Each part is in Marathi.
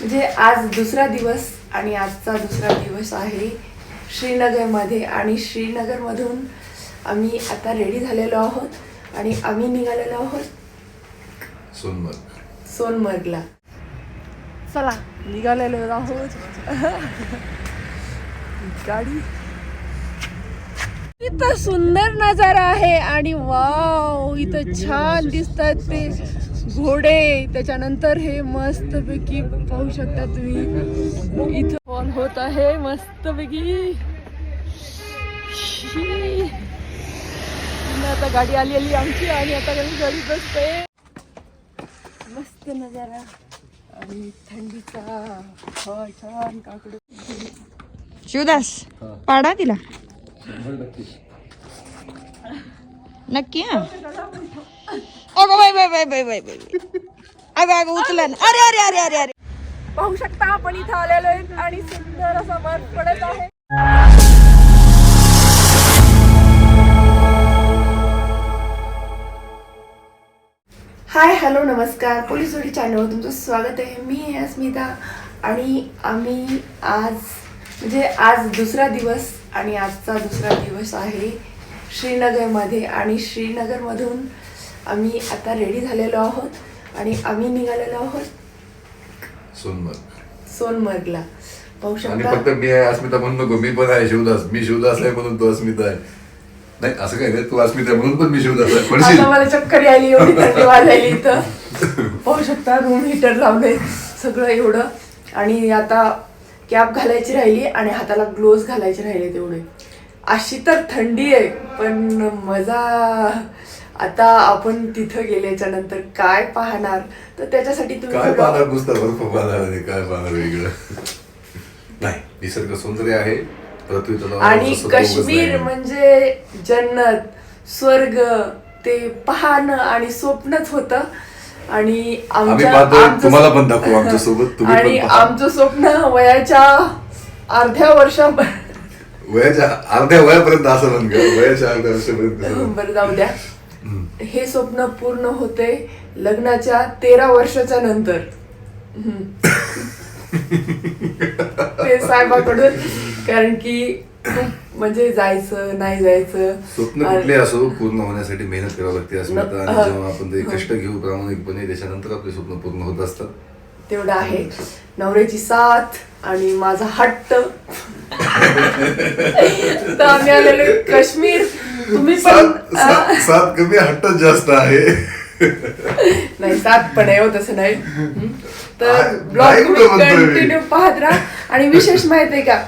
म्हणजे आज दुसरा दिवस आणि आजचा दुसरा दिवस आहे श्रीनगरमध्ये आणि श्रीनगरमधून आम्ही आता रेडी झालेलो आहोत आणि आम्ही निघालेलो आहोत सोनमर्ग. सोनमर्गला. चला निघालेलो आहोत. गाडी. इथं सुंदर नजारा आहे आणि वाव इथं छान दिसतात ते. घोडे त्याच्यानंतर हे मस्तपैकी पाहू शकता तुम्ही. इथं फॉल होत आहे मस्तपैकी. आता गाडी आलेली आमची आणि आता गाडी बसतोय. मस्त नजारा. आणि थंडीचा छान काकड. शिवदास पाडा तिला. नक्की हा. अगं bye bye bye bye bye bye अगं अगं उचला ना. अरे अरे अरे अरे अरे. पाहू शकता आपण इथं आलेलो आहे आणि सुंदर असा बर्फ पडत आहे. हाय हॅलो नमस्कार. पोलीस जोडी चॅनलवर तुमचं स्वागत आहे. मी आहे अस्मिता आणि आम्ही आज म्हणजे आज दुसरा दिवस आणि आजचा दुसरा दिवस आहे श्रीनगरमध्ये आणि श्रीनगरमधून आम्ही आता रेडी झालेलो आहोत आणि आम्ही निघालेलो आहोत सोनमर्ग. सोनमर्गला. पाहू आणि शकता? फक्त मी आहे अस्मिता म्हणून नको. मी पण आहे शिवदास. मी शिवदास आहे म्हणून तू अस्मिता आहे. नाही असं काय नाही. तू अस्मिता आहे म्हणून पण मी शिवदास आहे. पडशील. आता मला चक्कर यायली एवढी थंडी वाजायली इथं. पाहू शकता रूम हिटर लावले सगळं एवढं. आणि आता कॅप घालायची राहिली आणि हाताला ग्लोव्ज घालायचे राहिले तेवढे. अशी तर थंडी आहे पण मजा. आता आपण तिथं गेल्याच्यानंतर काय पाहणार? तर त्याच्यासाठी तुम्ही काय पाहणार नुसतं बर्फ पाहणार आणि काय पाहणार वेगळं? नाही निसर्ग सौंदर्य आहे. पृथ्वी तलावावर आणि जसं काश्मीर नाही. म्हणजे जन्नत स्वर्ग ते पाहणं आणि स्वप्नच होत. आणि आम्ही आमच्या पाहतोय, आमचं तुम्हाला पण दाखवू आमच्यासोबत, तुम्ही पण आणि पहा. आमचं स्वप्न वयाच्या अर्ध्या वर्षा वयाच्या अर्ध्या वयापर्यंत असं म्हण गं, वयाच्या अर्ध्या वर्षापर्यंत. बरं जाऊ द्या. हे स्वप्न पूर्ण होते लग्नाच्या तेरा वर्षाच्या नंतर. ते साहेबाकडून कारण की खूप म्हणजे जायचं नाही जायचं. स्वप्न कुठले असो पूर्ण होण्यासाठी मेहनत करावी लागते आणि हा. जेव्हा आपण ते कष्ट घेऊ प्रामाणिकपणे त्याच्यानंतर आपले स्वप्न पूर्ण होत असतात. तेवढं आहे. नवऱ्याची साथ आणि माझा हट्ट. तर आम्ही आलेलो काश्मीर. तुम्ही पण सात कमी हट्टच जास्त आहे. नाही सात पण आहे हो तसं नाही. तर ब्लॉग तुम्ही. कंटिन्यू पाहत राहा. आणि विशेष माहीत आहे का?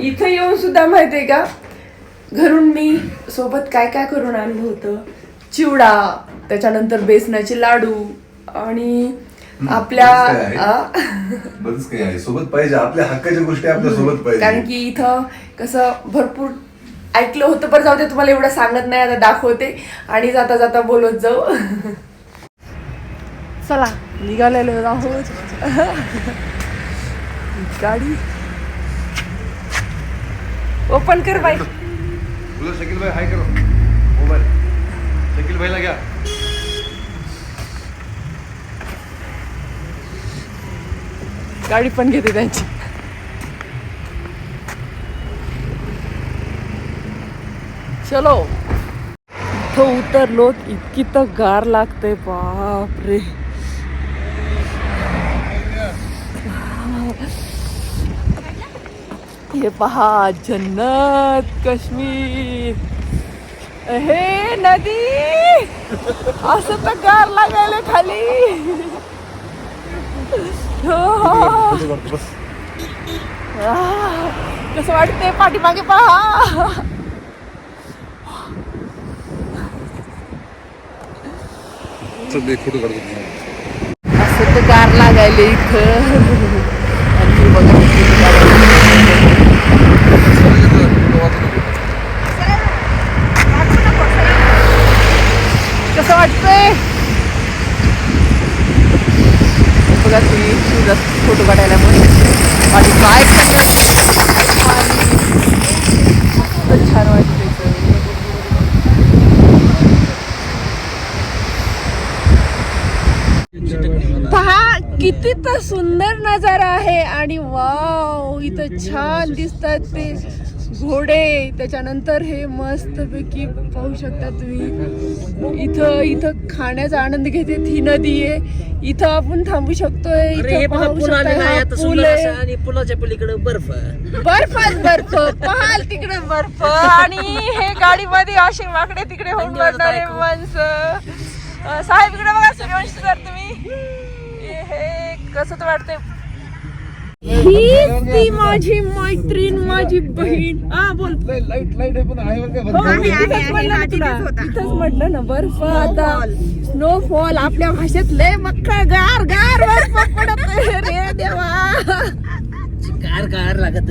इथं येऊन सुद्धा माहीत आहे का? घरून मी सोबत काय काय करून आणलं होतं? चिवडा त्याच्यानंतर बेसनाचे लाडू आणि आपल्या बरंच काही आहे. सोबत पाहिजे. आपल्या हक्काच्या गोष्टी आपल्यासोबत कारण पाहिजे की इथं कसं भरपूर ऐकलं होतं पण जाऊ दे तुम्हाला एवढं सांगत नाही आता दाखवते. आणि जाता जाता बोलत जाऊ. चला निघालेलो आहोत. गाडी. ओपन कर बाई. बोला शकील भाई हाय करो. मोबाईल शकील भाईला घ्या. गाडी पण घेते त्यांची. चलो. इथं उतरलो इतकी तर गार लागते बापरे. हे पहा जन्नत काश्मीर. हे नदी! असं तर गार लागायला खाली. हो. कसं वाटतंय? पाठीमागे पहा. फोटो काढतो असं तर गार लागायले इथं. आणि बघा किती गार. कसं वाटतंय बघा तुम्ही तुझा फोटो काढायला माझी आणि काय छान वाटते पहा किती किती तर सुंदर नजारा आहे. आणि वाव इथं छान दिसतात ते घोडे. त्याच्यानंतर हे मस्त पैकी पाहू शकता तुम्ही. इथं इथं खाण्याचा आनंद घेते ही नदी आहे. इथं आपण थांबू शकतोय हे इथं पाहू हा पूल आहे. आणि पुलाच्या पलीकडे बर्फ. बर्फच बर्फ. पाहाल तिकडे बर्फ. आणि हे गाडीमध्ये असे वाकडे तिकडे होऊन धन्यवाद बायको. माणसं. अं, साहेब इकडे बघा सूर्यवंशी सर तुम्ही. हे- हे कसं तर वाटतंय. हीच ती माझी मैत्रीण माझी बहीण. हा बोल. लाइट लाइट आहे पण आहे बरं का हो, मी तिथंच म्हणलं ना तुला. तिथंच म्हटलं ना बर्फ आता. स्नोफॉल आपल्या भाषेत लय मक्का गार गार बर्फ पडत आहे रे देवा. कार कार लागत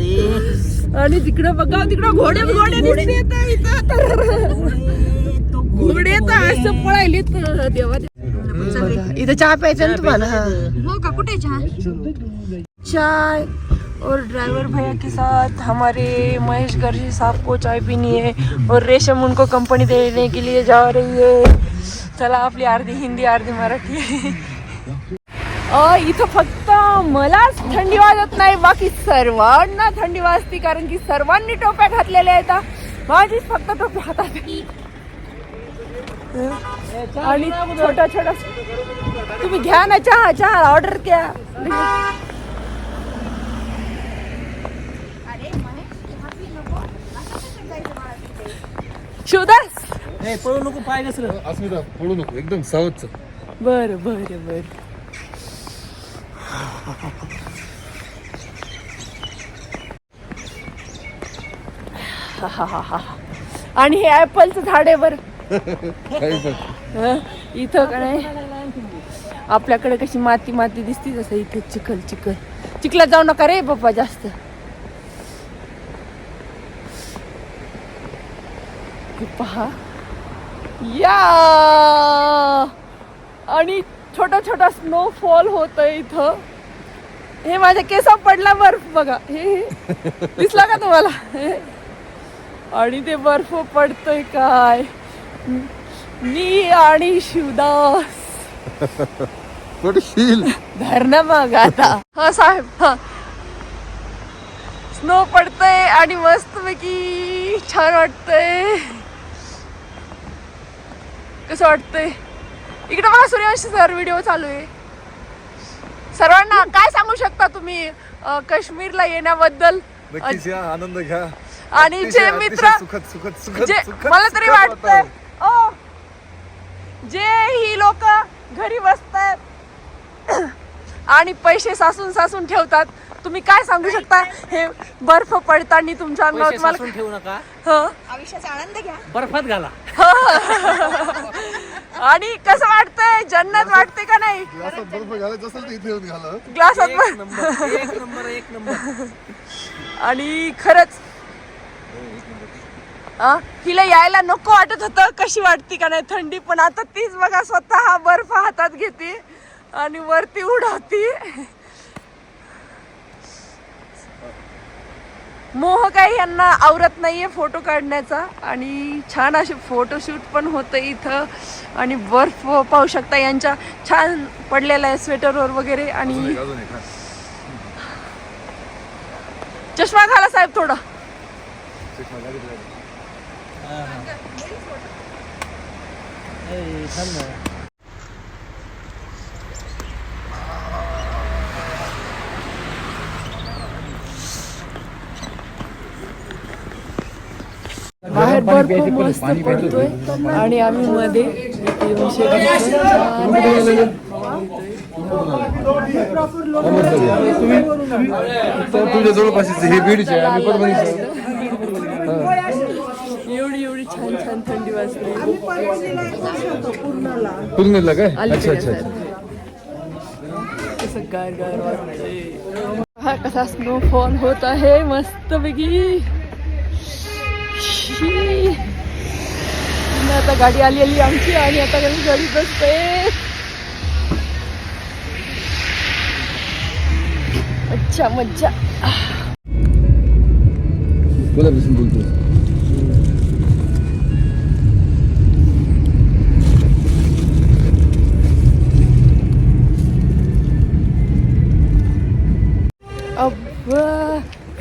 आणि तिकडे बघा तिकडे घोडे घोडे दिसते तर इथं. तर घोडे तर असं पळायले देवा. इथं चहा प्यायचा ना तुम्हाला? हा. हो का? कुठे चहा? चाय और ड्राइवर भैया के साथ हमारे महेश गर्जी साहब को चाय पीनी है और रेशम उनको कंपनी देने के लिए जा रही है। चला आपली अर्धी हिंदी अर्धी मराठी अ, इथं फक्त मलाच थंडी वाजत नाही बाकी सर्वांना थंडी वाजते कारण की सर्वांनी टोप्या घातलेल्या आहेत. हा. माझीच फक्त टोपी हातात आणि छोटा छोटा तुम्ही घ्या ना चहा चहा ऑर्डर घ्या. शिवदास? ए, पळू नको पाय घसर अस्मिता पळू नको एकदम सावधच. बर बर बर. आणि हे ऍपलचं झाड आहे बर. इथं का नाही? आपल्याकडे कशी माती माती दिसती तसं इथे चिखल चिखल. चिखलात जाऊ नका रे पप्पा जास्त. पहा. या! आणि छोटा छोटा स्नोफॉल होत इथं. हे माझ्या केसा पडला बर्फ बघा. हे. दिसला का तुम्हाला. आणि ते बर्फ पडतोय काय? मी आणि शिवदास. पडशील धरणं मग आता. हा साहेब हा. स्नो पडतय आणि मस्त पैकी छान वाटतंय. कसं वाटतंय? इकडे बघा सूर्यवंशी सर व्हिडिओ चालू आहे. सर्वांना काय सांगू शकता तुम्ही अं, काश्मीरला येण्याबद्दल? नक्कीच या आनंद घ्या. आणि जे मित्र अतिशय सुखद सुखद सुखद जे सुखद मला तरी सुखद वाटतंय वातावरण. ओ जे ही लोक घरी बसतात आणि पैसे सासून सासून ठेवतात. तुम्ही काय सांगू शकता? हे बर्फ पडताना तुमच्या अंगावर पैसे तुम्हाला साचून ठेवू नका. हं? आयुष्याचा आनंद घ्या. बर्फात घाला. आणि कसं वाटतंय? जन्नत वाटते का नाही? ग्लासात बर्फ घालायचं असेल तर इथे येऊन घाला. ग्लासात एक पण- नंबर एक नंबर एक नंबर. आणि खरंच हिला यायला नको वाटत होतं. कशी वाटते का नाही? थंडी पण. आता तीच बघा स्वतः हा बर्फ हातात घेते. आणि वरती उडवती. मोह काही यांना आवरत नाहीये फोटो काढण्याचा. आणि छान असे फोटोशूट पण होतं इथं. आणि बर्फ पाहू शकता यांच्या. छान पडलेला आहे स्वेटरवर वगैरे आणि. चष्मा घाला साहेब थोडा. ए, बाहेर बर्फ मस्त पडतोय. आणि आम्ही मध्ये तुझ्या जवळपास हे बीडचे आम्ही परभणीचे एवढी एवढी छान छान थंडी वाजते. पूर्णला. काय? आली अच्छा अच्छा अच्छा. कसं गार गार वाटतंय हा कसा स्नोफॉल होत आहे मस्त पैकी आमची आता गाडी आलेली आमची आणि आता गाडी बसते. अच्छा मज्जा. बोला बोलतो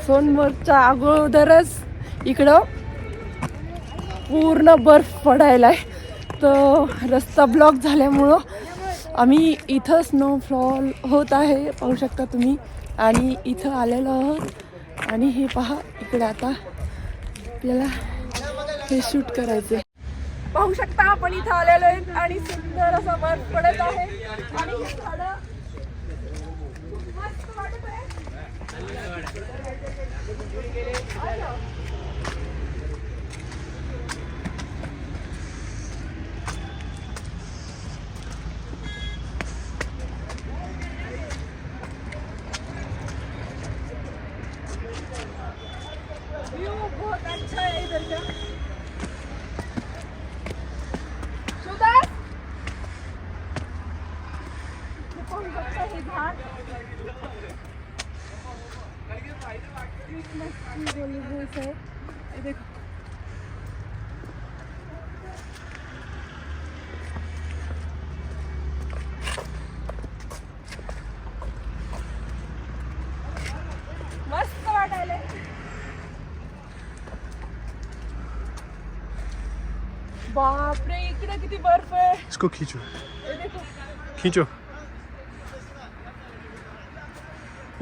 सोनमोरच्या अगोदरच इकडं. पूर्ण बर्फ पडायला आहे तर रस्ता ब्लॉक झाल्यामुळं आम्ही इथं स्नोफॉल होत आहे पाहू शकता तुम्ही. आणि इथं आलेलो आहोत. आणि हे पहा इकडे आता आपल्याला हे शूट करायचे पाहू शकता आपण इथं आलेलो आहे आणि सुंदर असा बर्फ पडत आहे. आणि हे झाडं व्यू बहुत अच्छा है इधर का सुदास देखो मस्त वाटायलंय बापरे इकडे किती बर्फ आहे इसको खींचो। खींचो।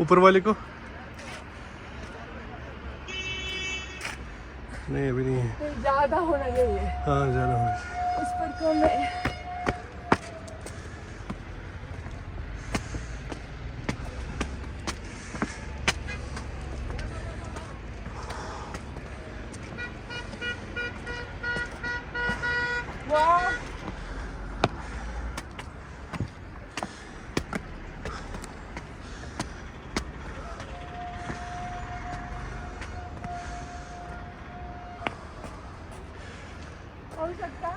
ऊपर वाले को। नहीं अभी नहीं है। ज्यादा होना चाहिए हाँ। ज़्यादा हो उस पर कम है। पाहू शकता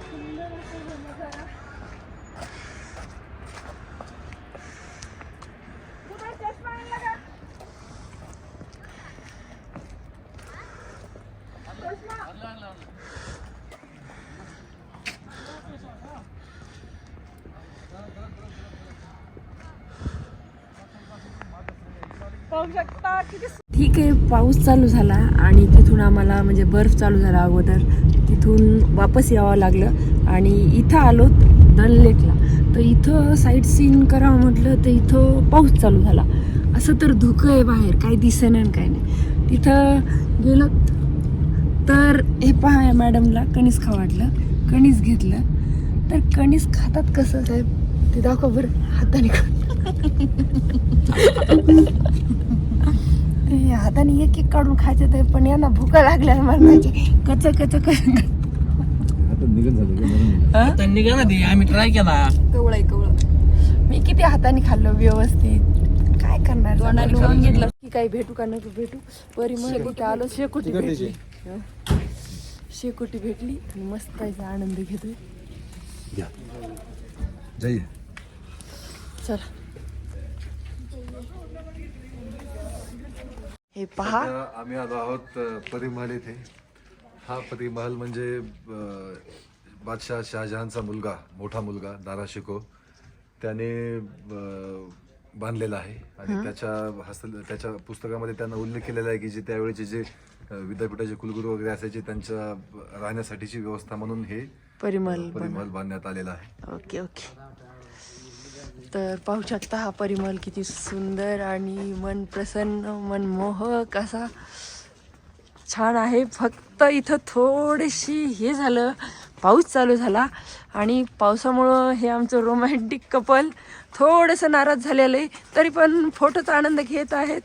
सुंदर असा हा नजारा तुम्हाला चष्मा आणला का चष्मा पाहू शकता किती ठीक आहे पाऊस चालू झाला आणि तिथून आम्हाला म्हणजे बर्फ चालू झाला अगोदर. तिथून वापस यावं लागलं आणि इथं आलो दल लेकला. तर इथं साईट सीन करावं म्हटलं तर इथं पाऊस चालू झाला. असं तर धुकं आहे बाहेर काही दिसेना आणि काही नाही. तिथं गेलो तर हे पहा मॅडमला कणीस खा वाटलं. कणीस घेतलं. तर कणीस खातात कसं साहेब? ते दाखव बरं हाताने खा हाताने एक एक काढून खायचे ते पण यांना भुका लागल्या मारण्याची कच कच निघा ना ते आम्ही ट्राय केला. कवळ आहे कवळ. मी किती हाताने खाल्लो व्यवस्थित. काय करणार? घेतलं. की काही भेटू का नको भेटू? परी म्हणत होती आलो? शेकोटी भेटली. शेकोटी भेटली. आणि मस्त याचा आनंद घेतोय. चला. हे पहा. आम्ही आलो आहोत परिमहल येथे हा परिमहल म्हणजे बादशाह शहाजहानचा मुलगा मोठा मुलगा दारा शिको. त्याने बांधलेला आहे. आणि त्याच्या हस्त त्याच्या पुस्तकामध्ये त्यांना उल्लेख केलेला आहे की जे त्यावेळेचे जे विद्यापीठाचे कुलगुरू वगैरे असायचे त्यांच्या राहण्यासाठीची व्यवस्था म्हणून हे परिमल परिमहल बांधण्यात आलेला आहे. Okay okay. तर पाहू शकता हा परिमल किती सुंदर आणि मन प्रसन्न मनमोहक असा. छान आहे. फक्त इथं थोडीशी हे झालं. पाऊस चालू झाला. आणि पावसामुळं हे आमचं रोमॅन्टिक कपल थोडंसं नाराज झालेलं आहे. तरी पण फोटोचा आनंद घेत आहेत.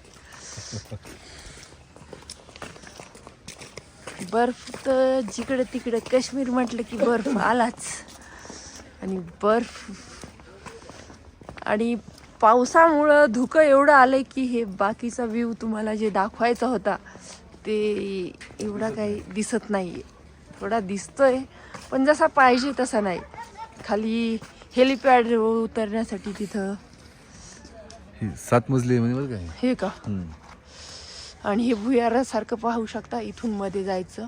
बर्फ तर जिकडे तिकडे. काश्मीर म्हटलं की बर्फ आलाच. आणि बर्फ आणि पावसामुळं धुकं एवढं आलंय की हे बाकीचा व्ह्यू तुम्हाला जे दाखवायचा होता ते एवढा काही दिसत नाही थोडा दिसतोय पण जसा पाहिजे तसा नाही. खाली हेलिपॅड उतरण्यासाठी तिथं. सात मजली म्हणजे हे? का? आणि हे भुयारासारखं पाहू शकता इथून मध्ये जायचं.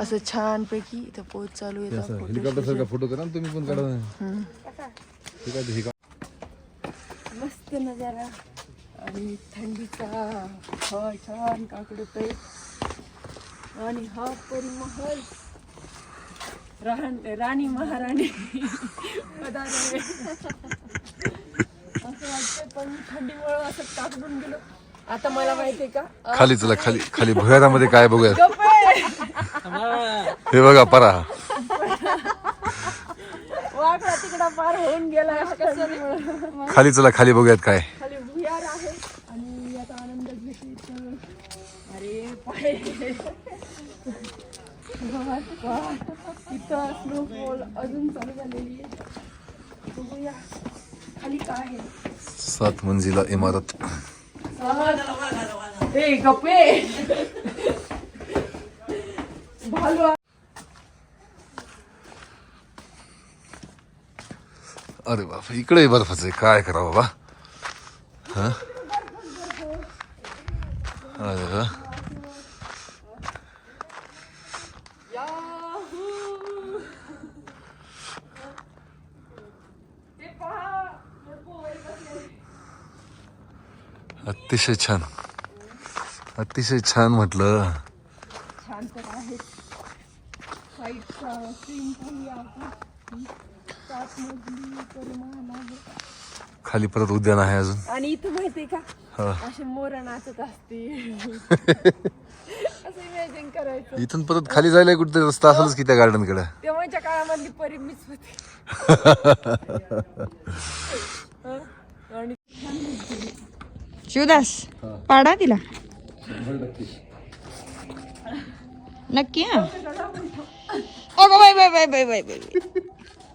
असं छानपैकी इथं पोच चालू हेलिकॉप्टर सारखा फोटो करा तुम्ही पण काढा. ठीक आहे, हे मस्त मस्त नजारा. आणि थंडीचा छान काकडत आहे आणि हा परिमहल राहण राणी महाराणी. पदार्थ असं वाटतंय पण थंडीमुळे असं काकडून गेलो. आता मला माहितीये का? खाली चला खाली खाली भुयारामध्ये काय बघूया. हे बघा परा. वाकडा तिकडा पार होऊन गेला कसं खाली चला खाली बघूयात काय. खाली भुयार आहे. आणि आता आनंद घेते तर अरे पाय गावात का इथं स्नोफॉल अजून चालू झालेली आहे. बघूया. खाली काय आहे. सात मंजिला इमारत. ए गप्पे. भालू अरे बाप इकडे बर्फच. आहे काय करा बाबा? हा? अरे वा. याहू! ते पहा लोकं वर बसले. अतिशय छान. अतिशय छान म्हटलं. छान तर आहे. खाली परत उद्यान आहे अजून. आणि इथं माहितीये का? हा. असे मोर नाचत इथून परत खाली जायला कुठे रस्ता असेलच की त्या गार्डनकडे. तेव्हाच्या काळामधली परी मीच होती. हं? आणि शिवदास पाडा तिला. नक्की हा. अगं bye bye bye bye bye bye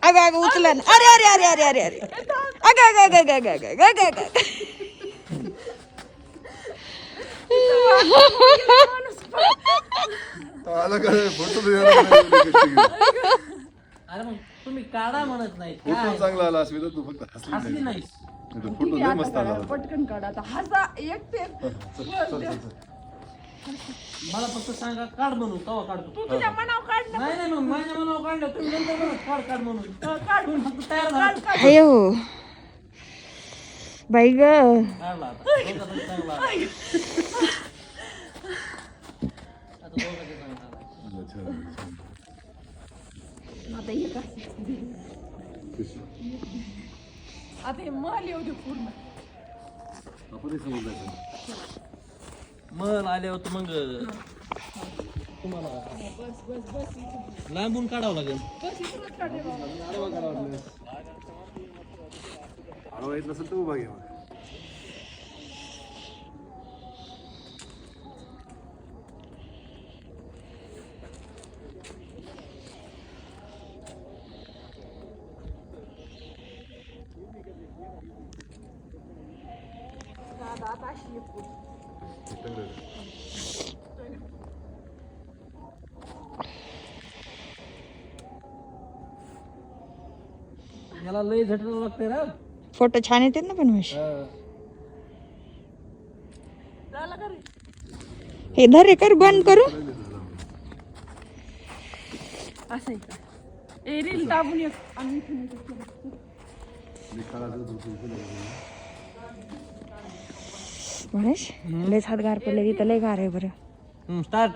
अगं अगं उचला ना. अरे अरे अरे अरे अरे अरे. अगं अगं अगं अगं अगं अगं अगं अगं अगं. अरे मग तुम्ही काढा म्हणत नाही. काय? चांगला आला अस्मिता तू फक्त असली नाही. फोटो काढा, पटकन काढा आता. हसा एक ते मला फक्त सांगा काढ म्हणून कवा काढतो. तू तुझ्या मनावर काढ ना. नाही नाही मग माझ्या मनावर काढलं तुम्ही नंतर काढ काढ म्हणून. काढ. फक्त तयार झाला. अयो. बाई ग. काढला आता. दोघांचा चांगला आला. आता दोघांचा चांगला आला. आता हे काय आता हे मल येऊ दे पूर्ण मल आल्यावर मग तुम्हाला लांबून काढावं लागेल. आडवा लागेल. येत नसेल तर उभा घ्या. याला लय झटलं लागते रा. फोटो छान येतात ना पण मश. हे. धर रे कर बंद करू. असं आहे का? ए रील दाबून ये. आम्ही गणेश लयच हात गार पडले तिथं लय गार आहे बरं. स्टार्ट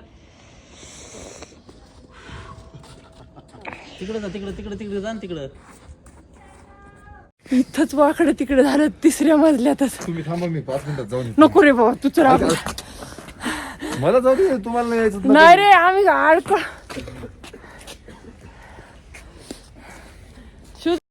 तिकडे जा तिकडे तिकडे तिकडे जा तिकडं. इथंच वाकडं तिकडे झालं तिसऱ्या मजल्यातच. तुम्ही थांबा मी पाच मिनिटात जाऊन नको रे बाबा तूच राहा. येतो. मला जाऊ दे तुम्हाला नाही रे आम्ही अडकळ